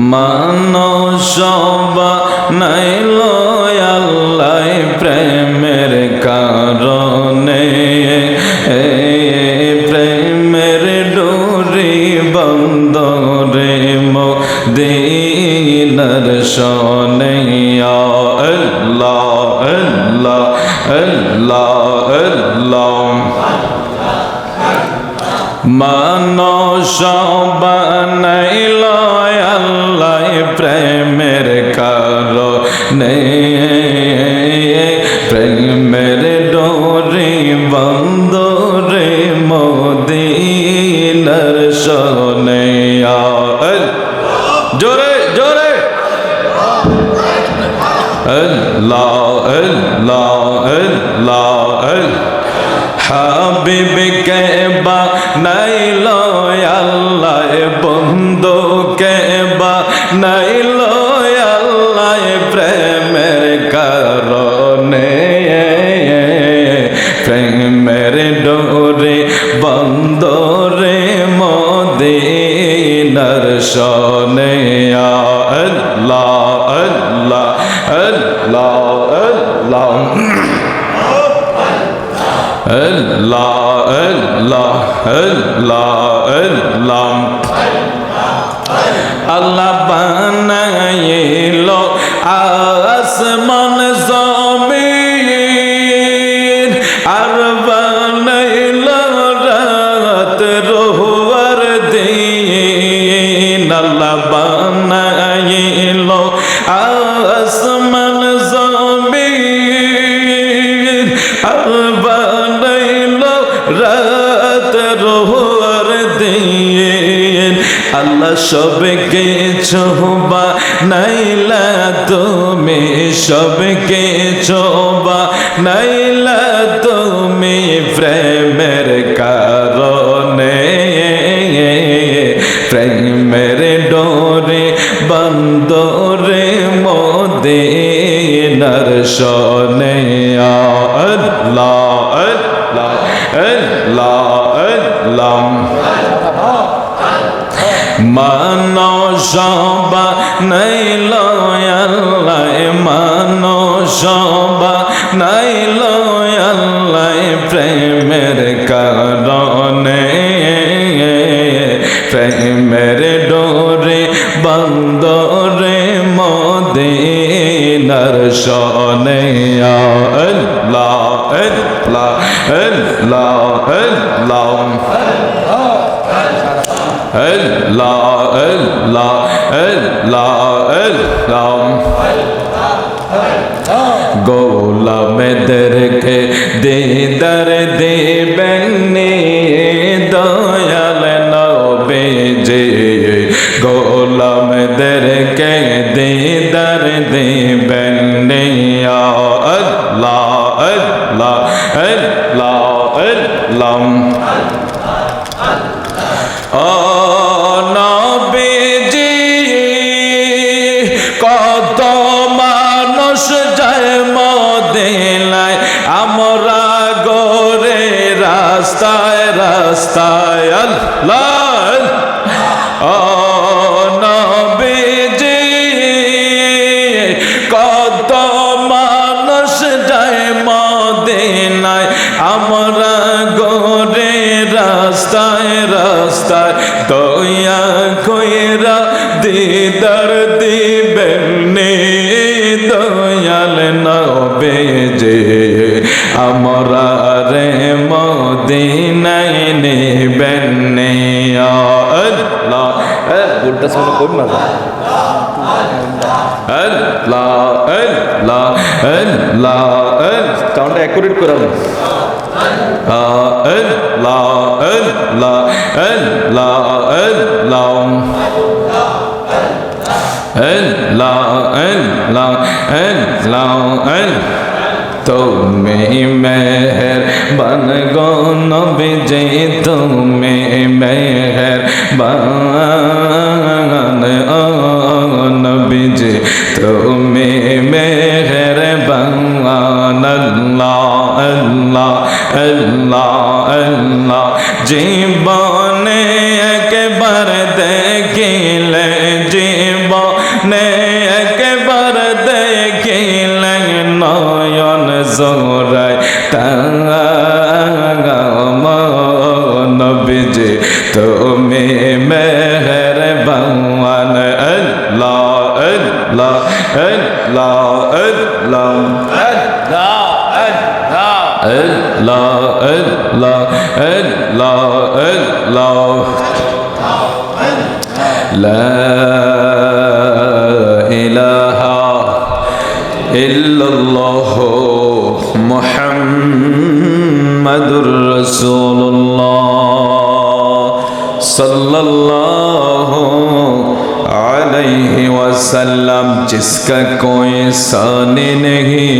মানুষ নাইল আল্লাহ প্রেমের কারণে। প্রেমের ডোরি বন্দরে মদিনার শনে আল্লাহ আল্লাহ আল্লাহ আল্লাহ। প্রেমের কারণে প্রেমের ডোরে বন্দরে মদিনার শনে জোরে জোরে। আল্লাহ আল্লাহ আল্লাহ হাবিব কে আল্লাহ বানাইল আসমান বা নাইলা তুমি সব কিছু বা নাইলা তুমি প্রেমের কারণে, প্রেমের ডোরে, বন্দরে, মোদিনার শনে, আল্লাহ আল্লাহ আল্লাহ আল্লাহ। মানুষ নাইল আল্লাহ মানুষ নাইল আল্লাহ প্রেমের কারণে। প্রেমের ডোরে, বন্দরে, মদিনার শনে। আল্লাহ আল্লাহ আল্লাহ আল্লাহ। Allah, Allah, Allah, Allah. গোলামেদেরকে দিদার দিবেন দয়াল নবে যে গোলামেদেরকে দিদার দিবেন রাস্তায় রাস্তায় আল্লাহ ও নবীজি কত মানুষ যায় মদিনায়, আমরা গোরে রাস্তায় রাস্তায় দয়া কইরা দিদার দিবেন নে। আল্লাহ উল্টা শুনে কোন না আল্লাহ আল্লাহ আল্লাহ সাউন্ডটা অ্যাকুরেট করে আল্লাহ আল্লাহ আল্লাহ আল্লাহ আল্লাহ আল্লাহ আল্লাহ তুমি মেহর বন গো নবী যে তুমি মেহর বান ও নবী যে তুমি মেহর বান আল্লাহ আল্লাহ আল্লাহ আল্লাহ। জীবনে একবার জোরাই নবীজি তুমি মেহরবান আল্লাহ আল্লাহ আল্লাহ আল্লাহ আল্লাহ আল্লাহ আল্লাহ আল্লাহ لا رسول الله صلى الله عليه وسلم جس کا کوئی ثانی نہیں